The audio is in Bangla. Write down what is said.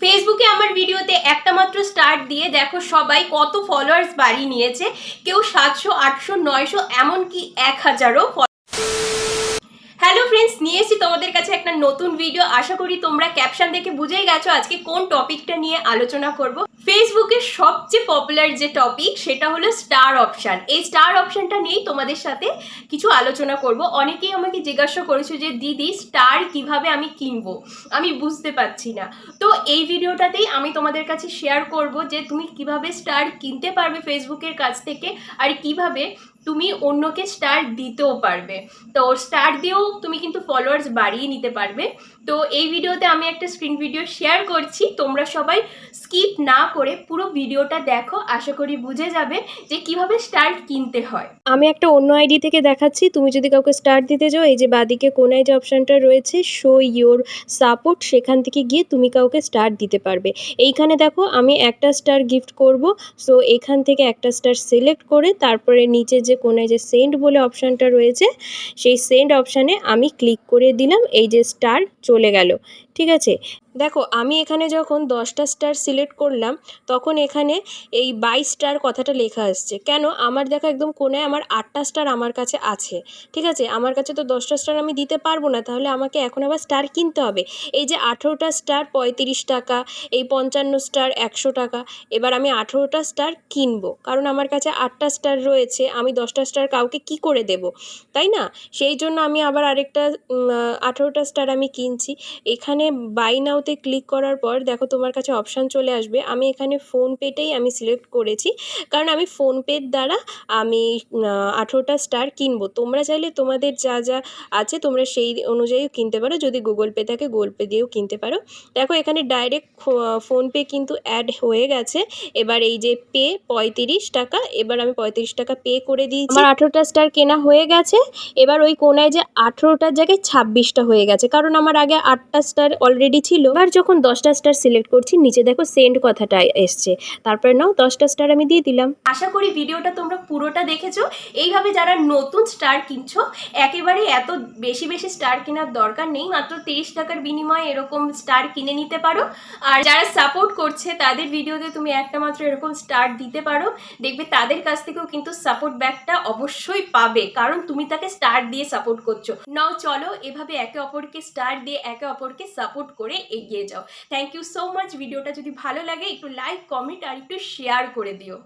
ফেসবুকে আমার ভিডিওতে একটা মাত্র স্টার্ট দিয়ে দেখো সবাই কত ফলোয়ার্স বাড়িয়ে নিয়েছে। কেউ সাতশো, আটশো, নয়শো, এমনকি এক হাজারও হ্যালো ফ্রেন্ডস নিয়ে এসেছি তোমাদের কাছে একটা নতুন ভিডিও আশা করি তোমরা ক্যাপশন দেখে বুঝেই গেছো আজকে কোন টপিকটা নিয়ে আলোচনা করব। ফেসবুকের সবচেয়ে পপুলার যে টপিক সেটা হলো স্টার অপশান এই স্টার অপশানটা নিয়েই তোমাদের সাথে কিছু আলোচনা করব। অনেকেই আমাকে জিজ্ঞাসা করেছ যে, দিদি স্টার কীভাবে আমি কিনবো? আমি বুঝতে পারছি না। তো এই ভিডিওটাতেই আমি তোমাদের কাছে শেয়ার করব যে, তুমি কীভাবে স্টার কিনতে পারবে ফেসবুকের কাছ থেকে, আর কীভাবে তুমি অন্যকে স্টার দিতেও পারবে। তো স্টার দিয়েও তুমি কিন্তু ফলোয়ার্স বাড়িয়ে নিতে পারবে। তো এই ভিডিওতে আমি একটা স্ক্রিন ভিডিও শেয়ার করছি। তোমরা সবাই স্কিপ না করে পুরো ভিডিওটা দেখো। আশা করি বুঝে যাবে যে কীভাবে স্টার কিনতে হয়। আমি একটা অন্য আইডি থেকে দেখাচ্ছি। তুমি যদি কাউকে স্টার্ট দিতে যাও, এই যে বাদিকে কোনায় যে অপশানটা রয়েছে শো ইয়োর সাপোর্ট সেখান থেকে গিয়ে তুমি কাউকে স্টার দিতে পারবে। এইখানে দেখো, আমি একটা স্টার গিফট করব। সো এখান থেকে একটা স্টার সিলেক্ট করে, তারপরে নিচে যে কোনায় যে সেন্ড বলে অপশানটা রয়েছে, সেই সেন্ড অপশানে আমি ক্লিক করে দিলাম। এই যে স্টার চলে গেল। ঠিক আছে? দেখো, আমি এখানে যখন দশটা স্টার সিলেক্ট করলাম, তখন এখানে এই বাইশ স্টার কথাটা লেখা আসছে। কেন? আমার দেখা একদম কোনায় আমার আটটা স্টার আমার কাছে আছে। ঠিক আছে? আমার কাছে তো দশটা স্টার আমি দিতে পারব না, তাহলে আমাকে এখন আবার স্টার কিনতে হবে। এই যে আঠেরোটা স্টার পঁয়ত্রিশ টাকা, এই পঞ্চান্ন স্টার একশো টাকা, এবার আমি আঠেরোটা স্টার কিনবো। কারণ আমার কাছে আটটা স্টার রয়েছে, আমি দশটা স্টার কাউকে কি করে দেব? তাই না? সেই জন্য আমি আবার আরেকটা আঠেরোটা স্টার আমি কিনছি। এখানে বাই নাওতে ক্লিক করার পর দেখো তোমার কাছে অপশান চলে আসবে। আমি এখানে ফোনপেতেই আমি সিলেক্ট করেছি। কারণ আমি ফোনপের দ্বারা আমি আঠেরোটা স্টার কিনবো। তোমরা চাইলে তোমাদের যা যা আছে তোমরা সেই অনুযায়ী কিনতে পারো। যদি গুগল পে থাকে গুগল পে দিয়েও কিনতে পারো। দেখো এখানে ডাইরেক্ট ফোনপে কিন্তু অ্যাড হয়ে গেছে। এবার এই যে পে পঁয়ত্রিশ টাকা, এবার আমি পঁয়ত্রিশ টাকা পে করে দিয়েছি। আমার আঠেরোটা স্টার কেনা হয়ে গেছে। এবার ওই কোনায় যে আঠেরোটার জায়গায় ছাব্বিশটা হয়ে গেছে। কারণ আমার আগে আটটা স্টার অলরেডি ছিল। এবার যখন দশটা স্টার সিলেক্ট করছি, নিচে দেখো সেন্ড কথাটা এসছে। তারপরে নাও, দশটা স্টার আমি দিয়ে দিলাম। আশা করি ভিডিওটা তোমরা পুরোটা দেখেছ। এইভাবে যারা নতুন স্টার কিনছো, একেবারে এত বেশি বেশি স্টার কেনার দরকার নেই। মাত্র তিরিশ টাকার বিনিময়ে এরকম স্টার কিনে নিতে পারো। আর যারা সাপোর্ট করছে, তাদের ভিডিওতে তুমি একটা মাত্র এরকম স্টার দিতে পারো। দেখবে তাদের কাছ থেকেও কিন্তু সাপোর্ট ব্যাকটা অবশ্যই পাবে। কারণ তুমি তাকে স্টার দিয়ে সাপোর্ট করছ। নাও, চলো, এভাবে একে অপরকে স্টার দিয়ে একে অপরকে সাপোর্ট করে এগিয়ে যাও। থ্যাংক ইউ সো মাচ ভিডিওটা যদি ভালো লাগে, একটু লাইক কমেন্ট আর একটু শেয়ার করে দিও।